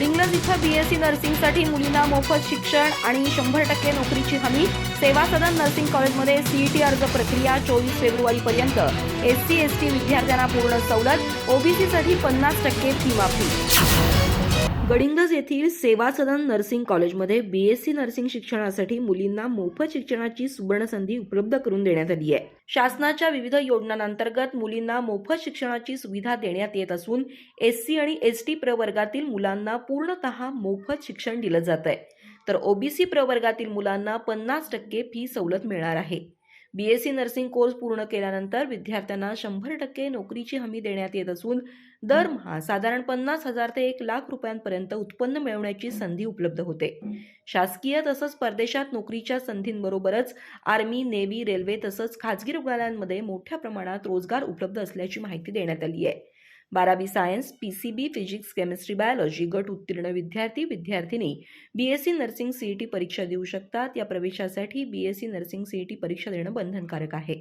गडिंग्लज इथं बीएससी नर्सिंगसाठी मुलींना मोफत शिक्षण आणि शंभर टक्के नोकरीची हमी. सेवा सदन नर्सिंग कॉलेजमध्ये सीईटी अर्ज प्रक्रिया चोवीस फेब्रुवारीपर्यंत. एस सी एस टी विद्यार्थ्यांना पूर्ण सवलत. ओबीसीसाठी पन्नास टक्के फी माफी. गडिंग्लज येथील सेवा सदन नर्सिंग कॉलेजमध्ये बी एस सी नर्सिंग शिक्षणासाठी मुलींना मोफत शिक्षणाची सुवर्ण संधी उपलब्ध करून देण्यात आली आहे. शासनाच्या विविध योजनांअंतर्गत मुलींना मोफत शिक्षणाची सुविधा देण्यात येत असून एस सी आणि एस टी प्रवर्गातील मुलांना पूर्णतः मोफत शिक्षण दिलं जात आहे तर ओबीसी प्रवर्गातील मुलांना पन्नास टक्के फी सवलत मिळणार आहे. बीएससी नर्सिंग कोर्स पूर्ण केल्यानंतर विद्यार्थ्यांना शंभर टक्के नोकरीची हमी देण्यात येत असून दरमहा साधारण पन्नास हजार ते एक लाख रुपयांपर्यंत उत्पन्न मिळवण्याची संधी उपलब्ध होते. शासकीय तसंच परदेशात नोकरीच्या संधींबरोबरच आर्मी नेव्ही रेल्वे तसंच खाजगी रुग्णालयांमध्ये मोठ्या प्रमाणात रोजगार उपलब्ध असल्याची माहिती देण्यात आली आहे. बारावी science P C B physics chemistry biology गट उत्तीर्ण विद्यार्थी विद्यार्थिनी. B S C nursing C E T परीक्षा देऊ शकतात. या प्रवेशासाठी B S C nursing C E T परीक्षा देणं बंधनकारक आहे.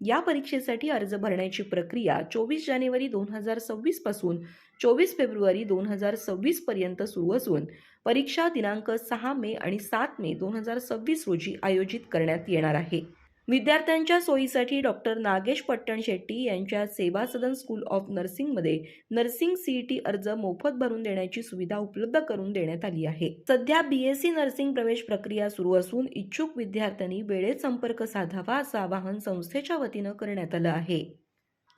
या परीक्षेसाठी अर्ज भरण्याची प्रक्रिया चोवीस जानेवारी दोन हजार सव्वीसपासून चोवीस फेब्रुवारी दोन हजार सव्वीसपर्यंत सुरू असून परीक्षा दिनांक सहा मे आणि सात मे दोन हजार सव्वीस रोजी आयोजित करण्यात येणार आहे. विद्यार्थ्यांच्या सोयीसाठी डॉक्टर नागेश पट्टण शेट्टी यांच्या सेवा सदन स्कूल ऑफ नर्सिंगमध्ये नर्सिंग सीईटी अर्ज मोफत भरून देण्याची सुविधा उपलब्ध करून देण्यात आली आहे. सध्या बीएससी नर्सिंग प्रवेश प्रक्रिया सुरू असून इच्छुक विद्यार्थ्यांनी वेळेत संपर्क साधावा असं आवाहन संस्थेच्या वतीनं करण्यात आलं आहे.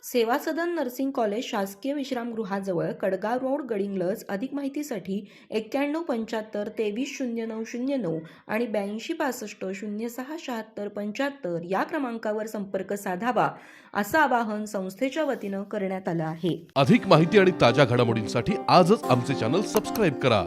सेवा सदन नर्सिंग कॉलेज शासकीय विश्रामगृहाजवळ कडगाव रोड गडिंगलज अधिक माहितीसाठी एक्क्याण्णव पंच्याहत्तर तेवीस शून्य नऊ शून्य नऊ आणि ब्याऐंशी पासष्ट शून्य सहा शहात्तर पंच्याहत्तर या क्रमांकावर संपर्क साधावा असं आवाहन संस्थेच्या वतीनं करण्यात आलं आहे. अधिक माहिती आणि ताज्या घडामोडींसाठी आजच आमचे चॅनल सबस्क्राईब करा.